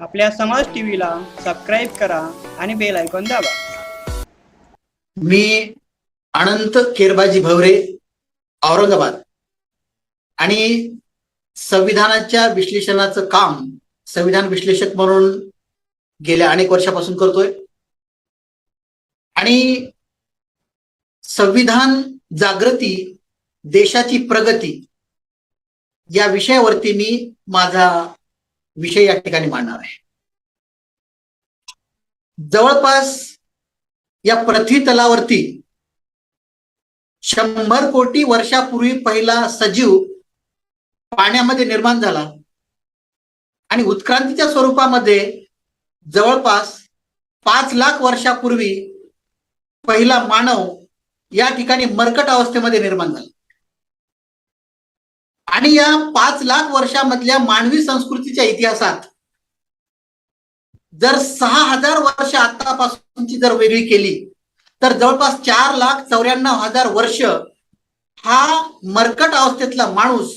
आपल्या समाज टीव्हीला सबस्क्राईब करा आणि बेल आयकॉन दाबा. मी अनंत केरबाजी भवरे औरंगाबाद. आणि संविधानाच्या विश्लेषणाचं काम संविधान विश्लेषक म्हणून गेल्या अनेक वर्षापासून करतोय. आणि संविधान जागृती देशाची प्रगती या विषयावरती मी माझा विषय या ठिकाणी मांडणार आहे. जवळपास या पृथ्वी तलावरती शंभर कोटी वर्षापूर्वी पहिला सजीव पाण्यामध्ये निर्माण झाला आणि उत्क्रांतीच्या स्वरूपामध्ये जवळपास पाच लाख वर्षापूर्वी पहिला मानव या ठिकाणी मरकट अवस्थेमध्ये निर्माण झाला. आणि या पाच लाख वर्षामधल्या मानवी संस्कृतीच्या इतिहासात जर सहा हजार वर्ष आतापासूनची जर वेगळी केली तर जवळपास चार लाख चौऱ्याण्णव हजार वर्ष हा मरकट अवस्थेतला माणूस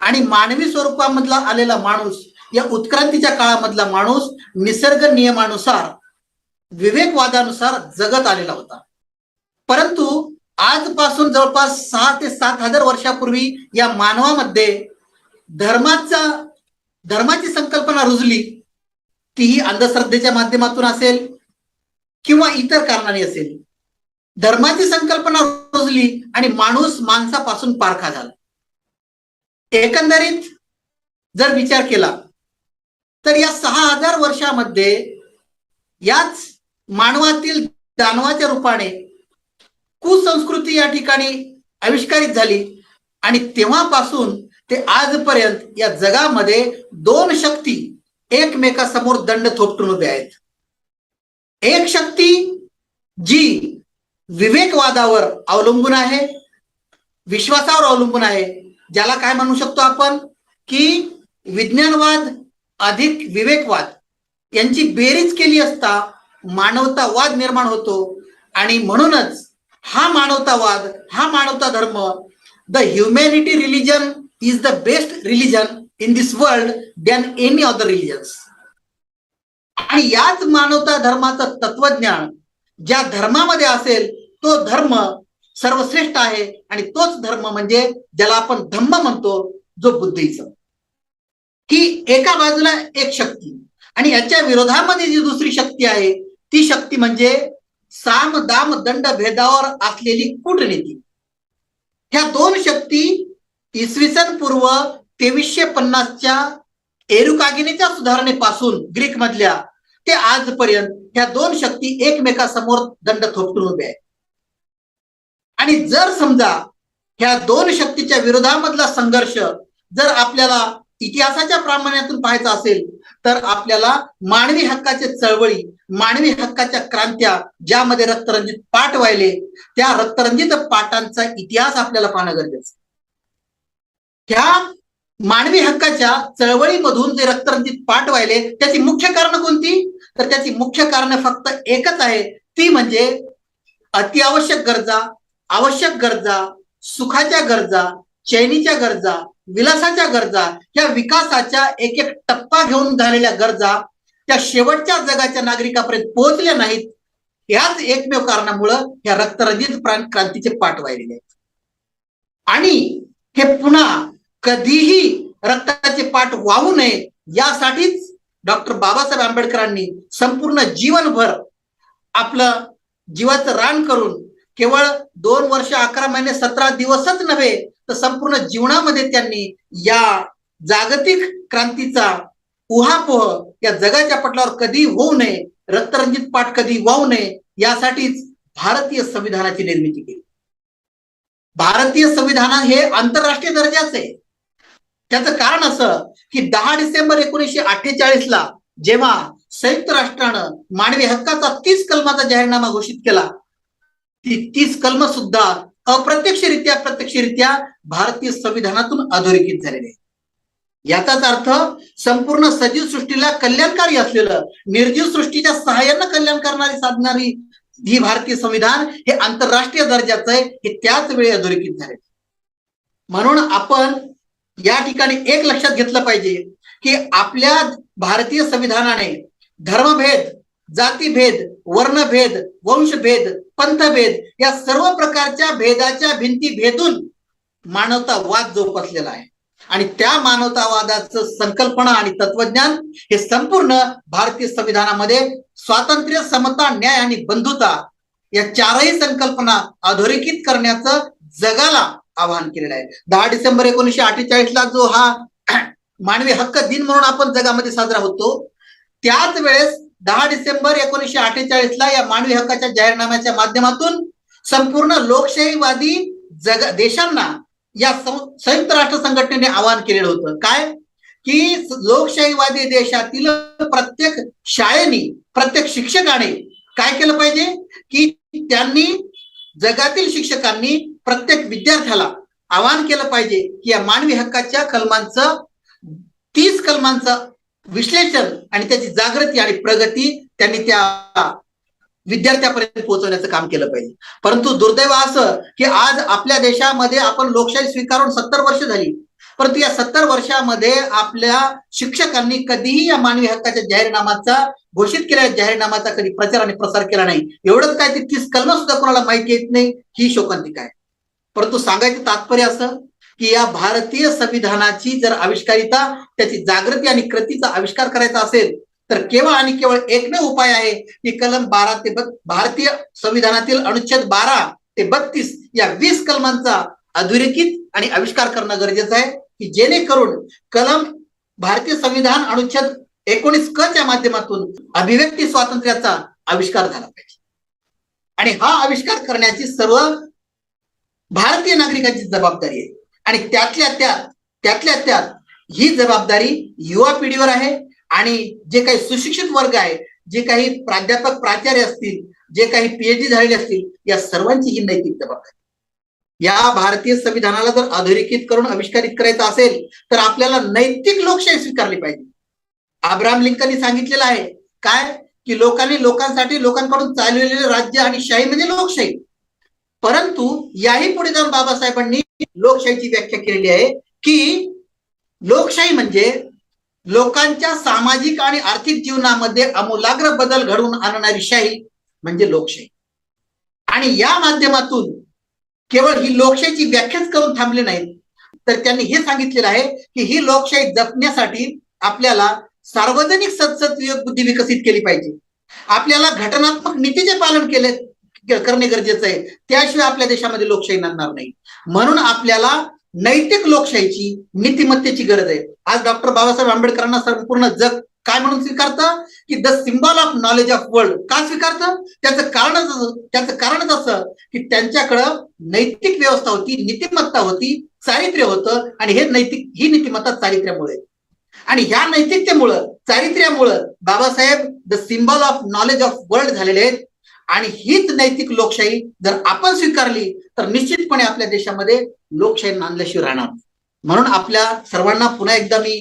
आणि मानवी स्वरूपामधला आलेला माणूस या उत्क्रांतीच्या काळामधला माणूस निसर्ग नियमानुसार विवेकवादानुसार जगत आलेला होता. परंतु आजपासून जवळपास सहा ते सात हजार वर्षापूर्वी या मानवामध्ये धर्माचा धर्माची संकल्पना रुजली तीही अंधश्रद्धेच्या माध्यमातून असेल किंवा इतर कारणाने असेल. धर्माची संकल्पना रुजली आणि माणूस माणसापासून पारखा झाला. एकंदरीत जर विचार केला तर या सहा हजार वर्षामध्ये याच मानवातील दानवाच्या रूपाने कुसंस्कृती या ठिकाणी आविष्कारित झाली. आणि तेव्हापासून ते आजपर्यंत या जगामध्ये दोन शक्ती एकमेकासमोर दंड थोपटून उभे आहेत. एक शक्ती जी विवेकवादावर अवलंबून आहे विश्वासावर अवलंबून आहे. ज्याला काय म्हणू शकतो आपण? की विज्ञानवाद अधिक विवेकवाद. यांची बेरीज केली असता मानवतावाद निर्माण होतो. आणि म्हणूनच हा मानवतावाद हा मानवता धर्म the humanity religion is the best religion in this world than any other religions आणि याच मानवता धर्माचं तत्वज्ञान ज्या धर्मामध्ये असेल तो धर्म सर्वश्रेष्ठ आहे आणि तोच धर्म म्हणजे ज्याला आपण धम्म म्हणतो जो बुद्धीचा. की एका बाजूला एक शक्ती आणि याच्या विरोधामध्ये जी दुसरी शक्ती आहे ती शक्ती म्हणजे साम दाम दंड भेदावर असलेली कूटनीती. ह्या दोन शक्ती इसवी सन पूर्व तेवीसशे पन्नासच्या एरुकागिनीच्या सुधारणेपासून ग्रीक मधल्या ते आजपर्यंत ह्या दोन शक्ती एकमेकासमोर दंड थोपटून उभे आहेत. आणि जर समजा ह्या दोन शक्तीच्या विरोधामधला संघर्ष जर आपल्याला इतिहासाच्या प्रामाण्यातून पाहायचा असेल तर आपल्याला मानवी हक्काचे चळवळी मानवी हक्काच्या क्रांत्या ज्यामध्ये रक्तरंजित पाठ व्हायले त्या रक्तरंजित पाठांचा इतिहास आपल्याला पाहणं गरजेचं त्या मानवी हक्काच्या चळवळीमधून जे रक्तरंजित पाठ व्हायले त्याची मुख्य कारण कोणती? तर त्याची मुख्य कारण फक्त एकच आहे. ती म्हणजे अतिआवश्यक गरजा आवश्यक गरजा सुखाच्या गरजा चैनीच्या गरजा विलासाच्या गरजा या विकासाच्या एक एक टप्पा घेऊन झालेल्या गरजा त्या शेवटच्या जगाच्या नागरिकापर्यंत पोहोचल्या नाहीत याच एकमेव कारणामुळं या रक्तरंजित प्राण क्रांतीचे पाठ वाहिलेले आहेत. आणि हे पुन्हा कधीही रक्ताचे पाठ वाहू नये यासाठीच डॉक्टर बाबासाहेब आंबेडकरांनी संपूर्ण जीवनभर आपलं जीवाचं रान करून केवळ दोन वर्ष अकरा महिने सतरा दिवसच नव्हे तर संपूर्ण जीवनामध्ये त्यांनी या जागतिक क्रांतीचा उहापोह या जगाच्या पटलावर कधी होऊ नये रक्तरंजित पाठ कधी वाहू नये यासाठीच भारतीय संविधानाची निर्मिती केली. भारतीय संविधान हे आंतरराष्ट्रीय दर्जाचे आहे. त्याचं कारण असं की दहा डिसेंबर एकोणीसशे अठ्ठेचाळीस ला जेव्हा संयुक्त राष्ट्रानं मानवी हक्काचा तीस कलमाचा जाहीरनामा घोषित केला ती तीस कलम सुद्धा अप्रत्यक्षरित्या प्रत्यक्षरित्या भारतीय संविधानातून अधोरेखित झालेले याचाच अर्थ संपूर्ण सजीव सृष्टीला कल्याणकारी असलेलं निर्जीव सृष्टीच्या सहाय्यानं कल्याण करणारी साधणारी ही भारतीय संविधान हे आंतरराष्ट्रीय दर्जाचं आहे हे त्याच वेळी अधोरेखित झाले. म्हणून आपण या ठिकाणी एक लक्षात घेतलं पाहिजे की आपल्या भारतीय संविधानाने धर्मभेद जातीभेद वर्णभेद वंशभेद पंथभेद या सर्व प्रकारच्या भेदाच्या भिंती भेदून मानवतावाद जोपासलेला आहे. आणि त्या मानवतावादाचं संकल्पना आणि तत्वज्ञान हे संपूर्ण भारतीय संविधानामध्ये स्वातंत्र्य समता न्याय आणि बंधुता या चारही संकल्पना अधोरेखित करण्याचं जगाला आवाहन केलेलं आहे. दहा डिसेंबर एकोणीशे अठ्ठेचाळीस ला जो हा मानवी हक्क दिन म्हणून आपण जगामध्ये साजरा होतो त्याच वेळेस दहा डिसेंबर एकोणीशे अठ्ठेचाळीस ला या मानवी हक्काच्या जाहीरनाम्याच्या माध्यमातून संपूर्ण लोकशाहीवादी जग देशांना या संयुक्त राष्ट्र संघटनेने आवाहन केलेलं होतं. काय? की लोकशाहीवादी देशातील प्रत्येक शाळेनी प्रत्येक शिक्षकाने काय केलं पाहिजे? की त्यांनी जगातील शिक्षकांनी प्रत्येक विद्यार्थ्याला आवाहन केलं पाहिजे की या मानवी हक्काच्या कलमांचं तीस कलमांचं विश्लेषण आणि त्याची जागृती आणि प्रगती त्यांनी त्या विद्यार्थ्यापर्यंत पोहोचवण्याचं काम केलं पाहिजे. परंतु दुर्दैव असं की आज आपल्या देशामध्ये आपण लोकशाही स्वीकारून सत्तर वर्ष झाली. परंतु या सत्तर वर्षामध्ये आपल्या शिक्षकांनी कधीही या मानवी हक्काच्या जाहीरनामाचा घोषित केलेल्या जाहीरनामाचा कधी प्रचार आणि प्रसार केला नाही. एवढंच काय तितकीच कलम सुद्धा कोणाला माहिती येत नाही ही शोकांतिका आहे. परंतु सांगायचं तात्पर्य असं की या भारतीय संविधानाची जर आविष्कारिता त्याची जागृती आणि कृतीचा आविष्कार करायचा असेल तर केवळ आणि केवळ एकमेव उपाय आहे की कलम बारा ते भारतीय संविधानातील अनुच्छेद बारा ते बत्तीस या वीस कलमांचा अधोरेखित आणि आविष्कार करणं गरजेचं आहे की जेणेकरून कलम भारतीय संविधान अनुच्छेद एकोणीस क च्या माध्यमातून अभिव्यक्ती स्वातंत्र्याचा आविष्कार झाला पाहिजे. आणि हा आविष्कार करण्याची सर्व भारतीय नागरिकांची जबाबदारी आहे. आणि त्यातल्या त्यात त्यातल्या त्यात ही जबाबदारी युवा पिढीवर आहे. आणि जे काही सुशिक्षित वर्ग आहे जे काही प्राध्यापक प्राचार्य असतील जे काही पीएचडी झालेले असतील या सर्वांची ही नैतिक जबाबदारी. या भारतीय संविधानाला जर अधोरेखित करून आविष्कारित करायचं असेल तर आपल्याला नैतिक लोकशाही स्वीकारली पाहिजे. आब्राम लिंकननी सांगितलेलं आहे काय? की लोकांनी लोकांसाठी लोकांकडून चालवलेले राज्य आणि शाही म्हणजे लोकशाही. परंतु याही पुढे जाऊन बाबासाहेबांनी लोकशाहीची व्याख्या केलेली आहे की लोकशाही म्हणजे लोकांच्या सामाजिक आणि आर्थिक जीवनामध्ये आमूलाग्र बदल घडवून आणणारी शाही म्हणजे लोकशाही. आणि या माध्यमातून केवळ ही लोकशाहीची व्याख्याच करून थांबली नाहीत तर त्यांनी हे सांगितलेलं आहे की ही लोकशाही जपण्यासाठी आपल्याला सार्वजनिक सदसद बुद्धी विकसित केली पाहिजे. आपल्याला घटनात्मक नीतीचे पालन केले करणे गरजेचं आहे. त्याशिवाय आपल्या देशामध्ये लोकशाही नांदणार नाही. म्हणून आपल्याला नैतिक लोकशाहीची नीतिमत्तेची गरज आहे. आज डॉक्टर बाबासाहेब आंबेडकरांना संपूर्ण जग काय म्हणून स्वीकारतं? की the symbol of knowledge of world का स्वीकारतं? त्याचं कारणच त्याचं कारणच असं की त्यांच्याकडं नैतिक व्यवस्था होती नीतिमत्ता होती चारित्र्य होतं आणि हे नैतिक ही नीतिमत्ता चारित्र्यामुळे. आणि ह्या नैतिकतेमुळं चारित्र्यामुळं Babasaheb the symbol of knowledge of world झालेले आहेत. आणि हीच नैतिक लोकशाही जर आपण स्वीकारली तर निश्चितपणे आपल्या देशामध्ये लोकशाही नांदल्याशिवाय राहणार म्हणून आपल्या सर्वांना पुन्हा एकदा मी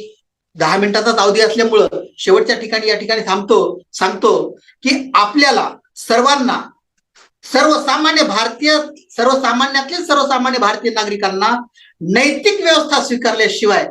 दहा मिनिटाचाच अवधी असल्यामुळं शेवटच्या ठिकाणी या ठिकाणी थांबतो सांगतो की आपल्याला सर्वांना सर्वसामान्य भारतीय सर्वसामान्यातले सर्वसामान्य भारतीय नागरिकांना नैतिक व्यवस्था स्वीकारल्याशिवाय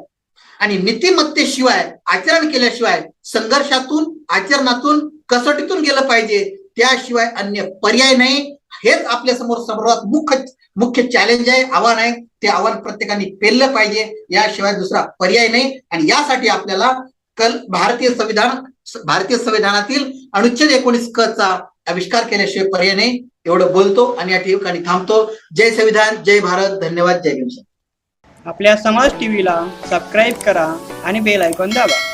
आणि नीतिमत्तेशिवाय आचरण केल्याशिवाय संघर्षातून आचरणातून कसोटीतून गेलं पाहिजे त्याशिवाय अन्य पर्याय नाही. हेच आपल्यासमोर सर्वात मुख्य मुख्य चॅलेंज आहे आव्हान आहे. ते आव्हान प्रत्येकाने पेललं पाहिजे. याशिवाय दुसरा पर्याय नाही. आणि यासाठी आपल्याला कल भारतीय संविधान भारतीय संविधानातील अनुच्छेद एकोणीस क चा आविष्कार केल्याशिवाय पर्याय नाही. एवढं बोलतो आणि या ठिकाणी थांबतो. जय संविधान जय भारत. धन्यवाद. जय भीम आपल्या समाज टीव्हीला सबस्क्राईब करा आणि बेल ऐकून दाबा.